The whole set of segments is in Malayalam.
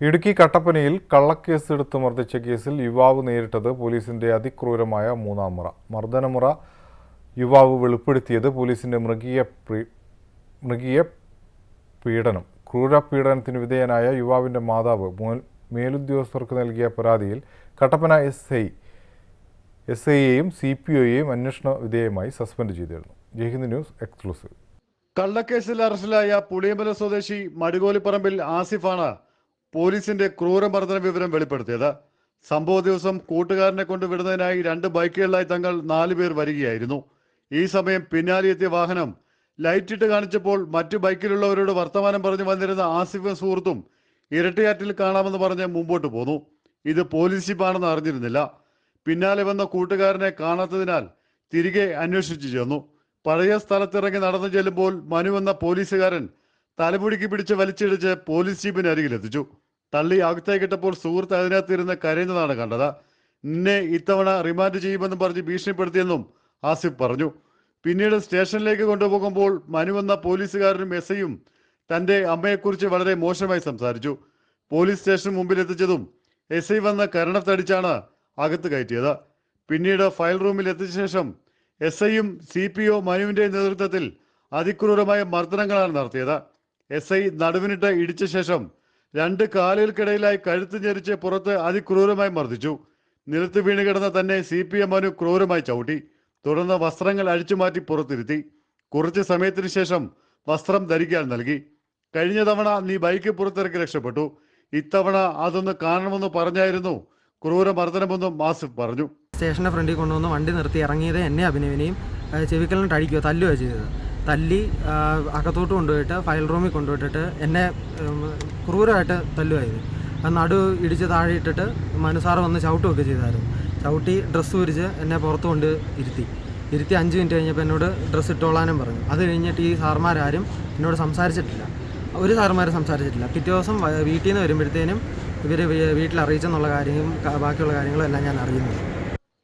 ഇടുക്കി കട്ടപ്പനയിൽ കള്ളക്കേസ് എടുത്ത് മർദ്ദിച്ച കേസിൽ യുവാവ് നേരിട്ടത് പോലീസിന്റെ അതിക്രൂരമായ മൂന്നാം മുറ. മർദ്ദനമുറ യുവാവ് വെളിപ്പെടുത്തിയത് പോലീസിന്റെ മൃഗീയ മൃഗീയ പീഡനം. ക്രൂരപീഡനത്തിന് വിധേയനായ യുവാവിന്റെ മാതാവ് മേലുദ്യോഗസ്ഥർക്ക് നൽകിയ പരാതിയിൽ കട്ടപ്പന എസ് ഐ എസ് ഐയെയും സി പി ഒയെയും അന്വേഷണ വിധേയമായി സസ്പെൻഡ് ചെയ്തിരുന്നു. Jaihind news exclusive. കള്ളക്കേസിൽ അറസ്റ്റിലായ പുളിയമല സ്വദേശി മടുകോലിപ്പറമ്പിൽ ആസിഫാണ് പോലീസിന്റെ ക്രൂരമർദ്ദന വിവരം വെളിപ്പെടുത്തിയത്. സംഭവ ദിവസം കൂട്ടുകാരനെ കൊണ്ട് വിടുന്നതിനായി രണ്ട് ബൈക്കുകളിലായി തങ്ങൾ നാലുപേർ വരികയായിരുന്നു. ഈ സമയം പിന്നാലെ എത്തിയ വാഹനം ലൈറ്റിട്ട് കാണിച്ചപ്പോൾ മറ്റു ബൈക്കിലുള്ളവരോട് വർത്തമാനം പറഞ്ഞു വന്നിരുന്ന ആസിഫും സുഹൃത്തും ഇരട്ടയാറ്റിൽ കാണാമെന്ന് പറഞ്ഞ് മുമ്പോട്ട് പോന്നു. ഇത് പോലീസ് ജീപ്പാണെന്ന് അറിഞ്ഞിരുന്നില്ല. പിന്നാലെ വന്ന കൂട്ടുകാരനെ കാണാത്തതിനാൽ തിരികെ അന്വേഷിച്ചു ചെന്നു. പഴയ സ്ഥലത്തിറങ്ങി നടന്നു ചെല്ലുമ്പോൾ മനു എന്ന പോലീസുകാരൻ തലമുടിക്ക് പിടിച്ച് വലിച്ചിടിച്ച് പോലീസ് ജീപ്പിന് അരികിലെത്തിച്ചു. തള്ളി അകത്തേക്കിട്ടപ്പോൾ സുഹൃത്ത് അതിനകത്തിരുന്ന് കരയുന്നതാണ് കണ്ടത്. നിന്നെ ഇത്തവണ റിമാൻഡ് ചെയ്യുമെന്നും പറഞ്ഞ് ഭീഷണിപ്പെടുത്തിയെന്നും ആസിഫ് പറഞ്ഞു. പിന്നീട് സ്റ്റേഷനിലേക്ക് കൊണ്ടുപോകുമ്പോൾ മനു എന്ന പോലീസുകാരനും എസ് ഐയും തന്റെ അമ്മയെക്കുറിച്ച് വളരെ മോശമായി സംസാരിച്ചു. പോലീസ് സ്റ്റേഷൻ മുമ്പിൽ എത്തിച്ചതും എസ് ഐ വന്ന് കരണത്തടിച്ചാണ് അകത്ത് കയറ്റിയത്. പിന്നീട് ഫയൽ റൂമിൽ എത്തിച്ച ശേഷം എസ് ഐയും സി പി ഒ മനുവിന്റെ നേതൃത്വത്തിൽ അതിക്രൂരമായ മർദ്ദനങ്ങളാണ് നടത്തിയത്. എസ് ഐ നടുവിനിട്ട് ഇടിച്ച ശേഷം രണ്ട് കാലുകൾക്കിടയിലായി കഴുത്ത് ഞെരിച്ച് പുറത്ത് അതിക്രൂരമായി മർദ്ദിച്ചു. നിലത്ത് വീണ് കിടന്ന തന്നെ സി പി എം മനു ക്രൂരമായി ചവിട്ടി. തുടർന്ന് വസ്ത്രങ്ങൾ അഴിച്ചുമാറ്റി പുറത്തിരുത്തി. കുറച്ച് സമയത്തിന് ശേഷം വസ്ത്രം ധരിക്കാൻ നൽകി. കഴിഞ്ഞ തവണ നീ ബൈക്ക് പുറത്തിറക്കി രക്ഷപ്പെട്ടു. ഇത്തവണ അതൊന്ന് കാണണമെന്ന് പറഞ്ഞായിരുന്നു ക്രൂരമർദ്ദനമെന്നും ആസിഫ് പറഞ്ഞു. സ്റ്റേഷന്റെ ഫ്രണ്ടിൽ കൊണ്ടുവന്ന് വണ്ടി നിർത്തി ഇറങ്ങിയത് എന്നെ അഭിനവിനെയും ചെവിക്കലിന് അടിക്കുകയോ തല്ലുകയോ ചെയ്തത്. തല്ലി അകത്തോട്ട് കൊണ്ടുപോയിട്ട് ഫയൽ റൂമിൽ കൊണ്ടുപോയിട്ടിട്ട് എന്നെ ക്രൂരമായിട്ട് തല്ലുമായിരുന്നു. നടു ഇടിച്ച് താഴെ ഇട്ടിട്ട് മനുസാറ് വന്ന് ചവിട്ടുമൊക്കെ ചെയ്തായിരുന്നു. ചവിട്ടി ഡ്രസ്സ് വിരിച്ച് എന്നെ പുറത്ത് കൊണ്ട് ഇരുത്തി. ഇരുത്തി അഞ്ച് മിനിറ്റ് കഴിഞ്ഞപ്പോൾ എന്നോട് ഡ്രസ്സ് ഇട്ടോളാനും പറഞ്ഞു. അത് കഴിഞ്ഞിട്ട് ഈ സാർമാരാരും എന്നോട് സംസാരിച്ചിട്ടില്ല. ഒരു സാറുമാരും സംസാരിച്ചിട്ടില്ല. പിറ്റേ ദിവസം വീട്ടിൽ നിന്ന് വരുമ്പോഴത്തേനും ഇവർ വീട്ടിൽ അറിയിച്ചെന്നുള്ള കാര്യങ്ങളും ബാക്കിയുള്ള കാര്യങ്ങളും എല്ലാം ഞാൻ അറിയുന്നു.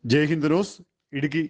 ജയ് ഹിന്ദ് ന്യൂസ് ഇടുക്കി.